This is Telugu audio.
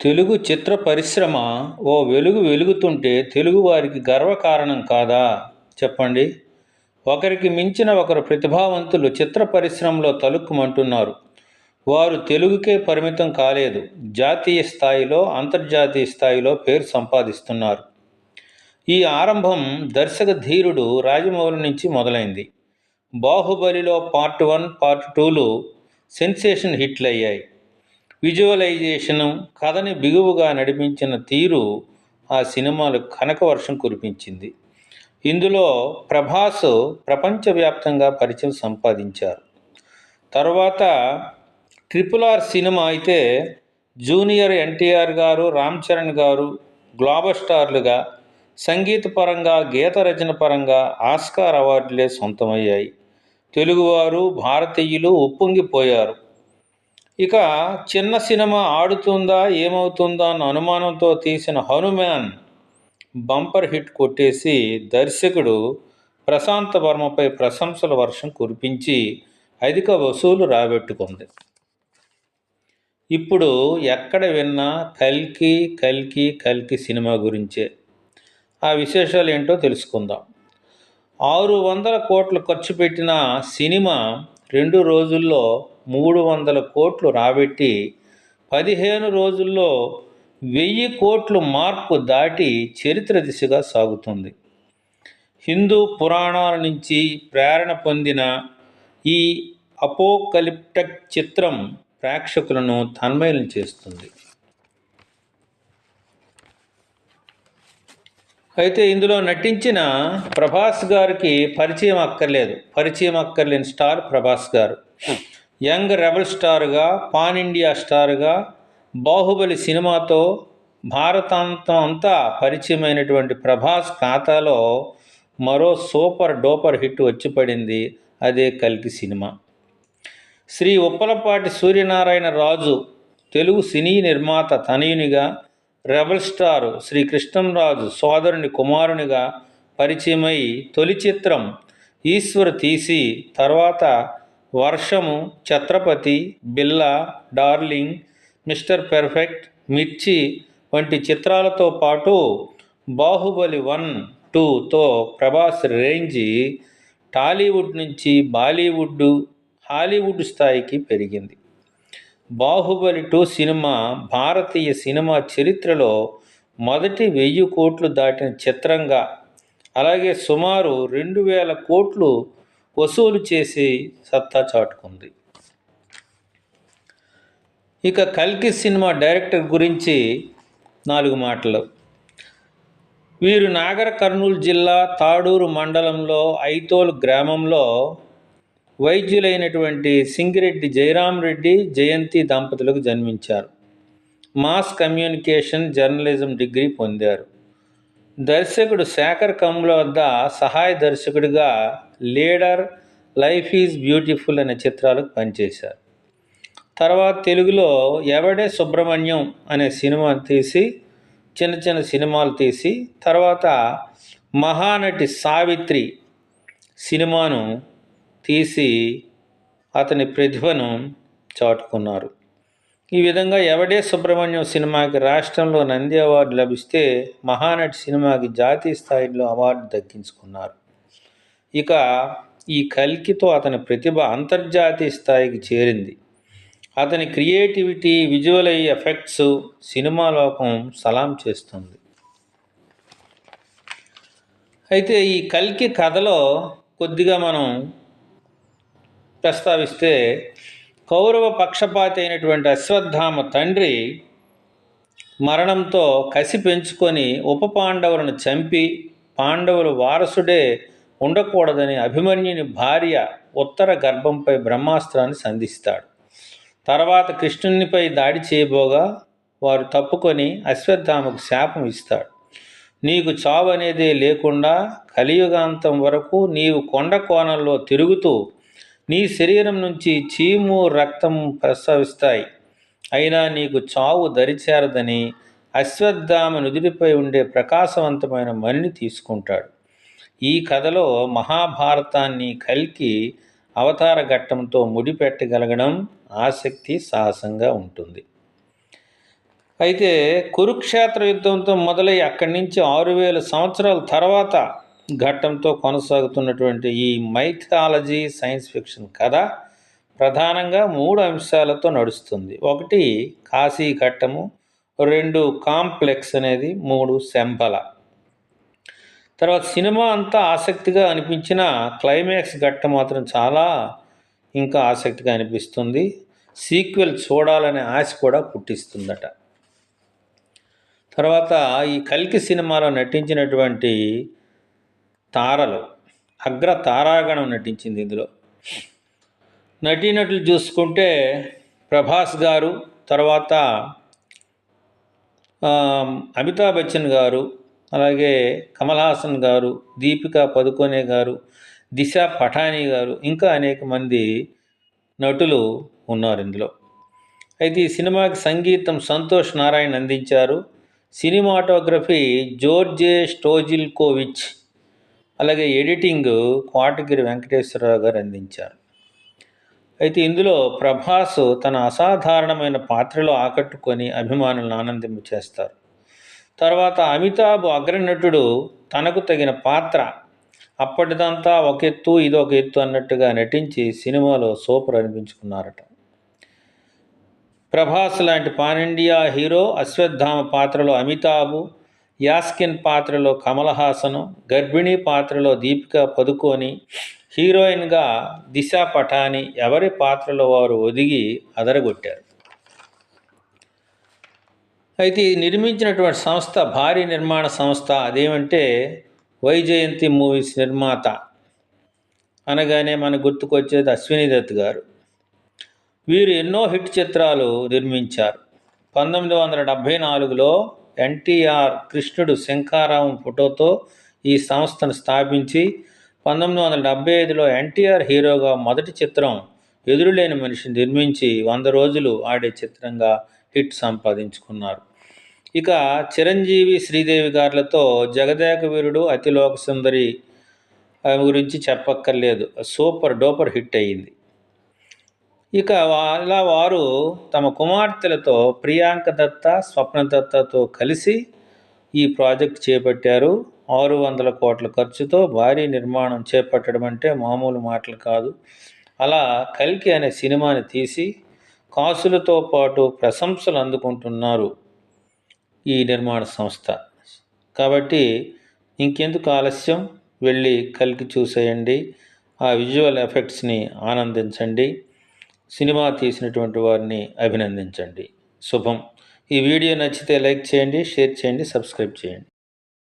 తెలుగు చిత్ర పరిశ్రమ ఓ వెలుగు వెలుగుతుంటే తెలుగు వారికి గర్వకారణం కాదా? చెప్పండి. ఒకరికి మించిన ఒకరు ప్రతిభావంతులు చిత్ర పరిశ్రమలో తలుక్కుమంటున్నారు వారు తెలుగుకే పరిమితం కాలేదు. జాతీయ స్థాయిలో అంతర్జాతీయ స్థాయిలో పేరు సంపాదిస్తున్నారు. ఈ ఆరంభం దర్శక ధీరుడు రాజమౌళి నుంచి మొదలైంది. బాహుబలిలో పార్ట్ వన్ పార్ట్ టూలు సెన్సేషన్ హిట్లు అయ్యాయి విజువలైజేషను కథని బిగువుగా నడిపించిన తీరు ఆ సినిమాలు కనక వర్షం కురిపించింది. ఇందులో ప్రభాస్ ప్రపంచవ్యాప్తంగా పరిచయం సంపాదించారు. తర్వాత ట్రిపుల్ ఆర్ సినిమా అయితే జూనియర్ ఎన్టీఆర్ గారు రామ్ చరణ్ గారు గ్లోబల్ స్టార్లుగా సంగీత పరంగా గీత రచన పరంగా ఆస్కార్ అవార్డులే సొంతమయ్యాయి. తెలుగువారు భారతీయులు ఉప్పొంగిపోయారు. ఇక చిన్న సినిమా ఆడుతుందా ఏమవుతుందా అన్న అనుమానంతో తీసిన హనుమాన్ బంపర్ హిట్ కొట్టేసి దర్శకుడు ప్రశాంత వర్మపై ప్రశంసల వర్షం కురిపించి అధిక వసూలు రాబెట్టుకుంది. ఇప్పుడు ఎక్కడ విన్నా కల్కి కల్కి కల్కి సినిమా గురించే. ఆ విశేషాలు ఏంటో తెలుసుకుందాం. ఆరు వందల కోట్లు ఖర్చు పెట్టిన సినిమా రెండు రోజుల్లో మూడు వందల కోట్లు రాబెట్టి పదిహేను రోజుల్లో వెయ్యి కోట్లు మార్కు దాటి చరిత్ర దిశగా సాగుతుంది. హిందూ పురాణాల నుంచి ప్రేరణ పొందిన ఈ అపోకలిప్టక్ చిత్రం ప్రేక్షకులను తన్మయం చేస్తుంది. అయితే ఇందులో నటించిన ప్రభాస్ గారికి పరిచయం అక్కర్లేదు. పరిచయం అక్కర్లేని స్టార్ ప్రభాస్ గారు. యంగ్ రెబల్ స్టార్గా పాన్ ఇండియా స్టార్గా బాహుబలి సినిమాతో భారతాంతం అంతా పరిచయమైనటువంటి ప్రభాస్ ఖాతాలో మరో సూపర్ డోపర్ హిట్ వచ్చి పడింది. అదే కల్కి సినిమా. శ్రీ ఉప్పలపాటి సూర్యనారాయణ రాజు తెలుగు సినీ నిర్మాత తనయునిగా రెబల్ స్టార్ శ్రీ కృష్ణంరాజు సోదరుని కుమారునిగా పరిచయమై తొలి చిత్రం ఈశ్వర్ తీసి తర్వాత వర్షము ఛత్రపతి బిల్లా డార్లింగ్ మిస్టర్ పెర్ఫెక్ట్ మిర్చి వంటి చిత్రాలతో పాటు బాహుబలి వన్ టూతో ప్రభాస్ రేంజ్ టాలీవుడ్ నుంచి బాలీవుడ్ హాలీవుడ్ స్థాయికి పెరిగింది. బాహుబలి టూ సినిమా భారతీయ సినిమా చరిత్రలో మొదటి వెయ్యి కోట్లు దాటిన చిత్రంగా అలాగే సుమారు రెండు వేల కోట్లు వసూలు చేసి సత్తా చాటుకుంది. ఇక కల్కి సినిమా డైరెక్టర్ గురించి నాలుగు మాటలు. వీరు నాగర్ కర్నూలు జిల్లా తాడూరు మండలంలో ఐతోలు గ్రామంలో వైద్యులైనటువంటి సింగిరెడ్డి జయరాం రెడ్డి జయంతి దంపతులకు జన్మించారు. మాస్ కమ్యూనికేషన్ జర్నలిజం డిగ్రీ పొందారు. దర్శకుడు శేఖర్ కమ్ముల వద్ద సహాయ దర్శకుడిగా లీడర్ లైఫ్ ఈజ్ బ్యూటిఫుల్ అనే చిత్రాలకు పనిచేశారు. తర్వాత తెలుగులో ఎవడే సుబ్రహ్మణ్యం అనే సినిమా తీసి చిన్న చిన్న సినిమాలు తీసి తర్వాత మహానటి సావిత్రి సినిమాను తీసి అతని ప్రతిభను చాటుకున్నారు. ఈ విధంగా ఎవడే సుబ్రహ్మణ్యం సినిమాకి రాష్ట్రంలో నంది అవార్డు లభిస్తే మహానటి సినిమాకి జాతీయ స్థాయిలో అవార్డు దక్కించుకున్నారు. ఇక ఈ కల్కితో అతని ప్రతిభ అంతర్జాతీయ స్థాయికి చేరింది. అతని క్రియేటివిటీ విజువల్ ఎఫెక్ట్స్ సినిమా లోకం సలాం చేస్తుంది. అయితే ఈ కల్కి కథలో కొద్దిగా మనం ప్రస్తావిస్తే కౌరవ పక్షపాతి అయినటువంటి అశ్వత్థామ తండ్రి మరణంతో కసి పెంచుకొని ఉప పాండవులను చంపి పాండవుల వారసుడే ఉండకూడదని అభిమన్యుని భార్య ఉత్తర గర్భంపై బ్రహ్మాస్త్రాన్ని సంధిస్తాడు. తర్వాత కృష్ణునిపై దాడి చేయబోగా వారు తప్పుకొని అశ్వత్థామకు శాపం ఇస్తాడు. నీకు చావు అనేదే లేకుండా కలియుగాంతం వరకు నీవు కొండ కోణంలో తిరుగుతూ నీ శరీరం నుంచి చీము రక్తం ప్రసవిస్తాయి. అయినా నీకు చావు దరిచేరదని అశ్వత్థామ నుదుటిపై ఉండే ప్రకాశవంతమైన మణిని తీసుకుంటాడు. ఈ కథలో మహాభారతాన్ని కలికి అవతార ఘట్టంతో ముడిపెట్టగలగడం ఆసక్తి సాహసంగా ఉంటుంది. అయితే కురుక్షేత్ర యుద్ధంతో మొదలై అక్కడి నుంచి ఆరు వేల సంవత్సరాల తర్వాత ఘట్టంతో కొనసాగుతున్నటువంటి ఈ మైథాలజీ సైన్స్ ఫిక్షన్ కథ ప్రధానంగా మూడు అంశాలతో నడుస్తుంది. ఒకటి కాశీ ఘట్టము రెండు కాంప్లెక్స్ అనేది మూడు శంబల తర్వాత సినిమా అంతా ఆసక్తిగా అనిపించిన క్లైమాక్స్ ఘట్ట మాత్రం చాలా ఇంకా ఆసక్తిగా అనిపిస్తుంది. సీక్వెల్ చూడాలనే ఆశ కూడా పుట్టిస్తుందట. తర్వాత ఈ కల్కి సినిమాలో నటించినటువంటి తారలు అగ్ర తారాగణం నటించింది ఇందులో. నటీనటులు చూసుకుంటే ప్రభాస్ గారు తర్వాత అమితాబ్ బచ్చన్ గారు అలాగే కమల్ హాసన్ గారు దీపికా పదుకొనే గారు దిశ పఠానీ గారు ఇంకా అనేక మంది నటులు ఉన్నారు ఇందులో. అయితే ఈ సినిమాకి సంగీతం సంతోష్ నారాయణ అందించారు. సినిమాటోగ్రఫీ జోర్జే స్టోజిల్కోవిచ్ అలాగే ఎడిటింగ్ కోటగిరి వెంకటేశ్వరరావు గారు అందించారు. అయితే ఇందులో ప్రభాస్ తన అసాధారణమైన పాత్రలో ఆకట్టుకొని అభిమానులను ఆనందింప చేస్తారు తర్వాత అమితాబ్ అగ్రనటుడు తనకు తగిన పాత్ర. అప్పటిదంతా ఒక ఎత్తు ఇదొక ఎత్తు అన్నట్టుగా నటించి సినిమాలో సూపర్ అనిపించుకున్నారట. ప్రభాస్ లాంటి పాన్ ఇండియా హీరో అశ్వత్థామ పాత్రలో అమితాబు యాస్కిన్ పాత్రలో కమల్ హాసను గర్భిణీ పాత్రలో దీపిక పదుకొని హీరోయిన్గా దిశా పఠాని ఎవరి పాత్రలో వారు ఒదిగి అదరగొట్టారు. అయితే నిర్మించినటువంటి సంస్థ భారీ నిర్మాణ సంస్థ అదేమంటే వైజయంతి మూవీస్ నిర్మాత. అనగానే మన గుర్తుకొచ్చేది అశ్విని దత్ గారు. వీరు ఎన్నో హిట్ చిత్రాలు నిర్మించారు. పంతొమ్మిది వందల డెబ్భై నాలుగులో ఎన్టీఆర్ కృష్ణుడు శంఖారావం ఫోటోతో ఈ సంస్థను స్థాపించి పంతొమ్మిది వందల డెబ్బై ఐదులో ఎన్టీఆర్ హీరోగా మొదటి చిత్రం ఎదురులేని మనిషిని నిర్మించి వంద రోజులు ఆడే చిత్రంగా హిట్ సంపాదించుకున్నారు. ఇక చిరంజీవి శ్రీదేవి గారులతో జగదేక వీరుడు అతిలోక సుందరి గురించి చెప్పక్కర్లేదు. సూపర్ డూపర్ హిట్ అయ్యింది. ఇక అలా వారు తమ కుమార్తెలతో ప్రియాంక దత్త స్వప్న దత్తతో కలిసి ఈ ప్రాజెక్ట్ చేపట్టారు. ఆరు వందల కోట్ల ఖర్చుతో భారీ నిర్మాణం చేపట్టడం అంటే మామూలు మాటలు కాదు. అలా కల్కి అనే సినిమాని తీసి కాసులతో పాటు ప్రశంసలు అందుకుంటున్నారు. ఈ నిర్మాణ సంస్థ. కాబట్టి ఇంకెందుకు ఆలస్యం? వెళ్ళి కలికి చూసేయండి. ఆ విజువల్ ఎఫెక్ట్స్ని ఆనందించండి. సినిమా తీసినటువంటి వారిని అభినందించండి. శుభం. ఈ వీడియో నచ్చితే లైక్ చేయండి షేర్ చేయండి సబ్స్క్రైబ్ చేయండి.